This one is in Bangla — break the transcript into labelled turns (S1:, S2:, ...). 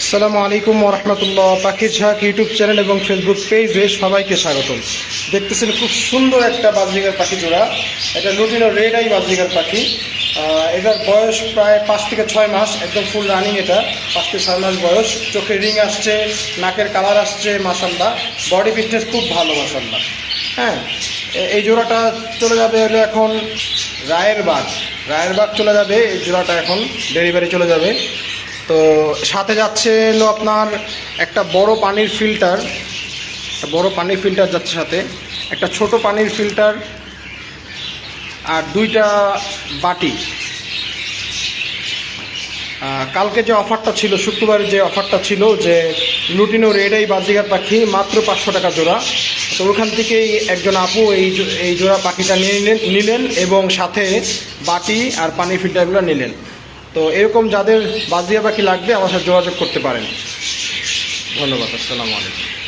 S1: আসসালামু আলাইকুম ওরহমতুল্লাহ পাখির ঝাঁক ইউটিউব চ্যানেল এবং ফেসবুক পেজে সবাইকে স্বাগতম। দেখতেছেন খুব সুন্দর একটা বাজরিগার পাখি জোড়া। এটা লুটিনো রেড আই বাজরিগার পাখি। এটার বয়স প্রায় পাঁচ থেকে ছয় মাস, একদম ফুল রানিং এটা, পাঁচ থেকে ছয় মাস বয়স। চোখের রিং আসছে, নাকের কালার আসছে মাসাল্লাহ বডি ফিটনেস খুব ভালো মাসাল্লাহ হ্যাঁ এই জোড়াটা চলে যাবে হলো এখন রায়ের বাগ রায়ের বাগ চলে যাবে, এই জোড়াটা এখন ডেলিভারি চলে যাবে। তো সাথে যাচ্ছে হলো আপনার একটা বড় পানির ফিল্টার, একটা বড় পানির ফিল্টার যাচ্ছে সাথে, একটা ছোট পানির ফিল্টার আর দুইটা বাটি। কালকে যে অফারটা ছিল শুক্রবারের যে অফারটা ছিল যে লুটিনো রেড এই বাজিগার পাখি মাত্র পাঁচশো টাকা জোড়া। তো ওখান থেকেই একজন আপু এই এই জোড়া পাখিটা নিয়ে নিলেন এবং সাথে বাটি আর পানি ফিল্টারগুলো নিলেন। তো এরকম যাদের বাজিয়া পাখি লাগবে আমার সাথে যোগাযোগ করতে পারেন। ধন্যবাদ আসসালামু আলাইকুম।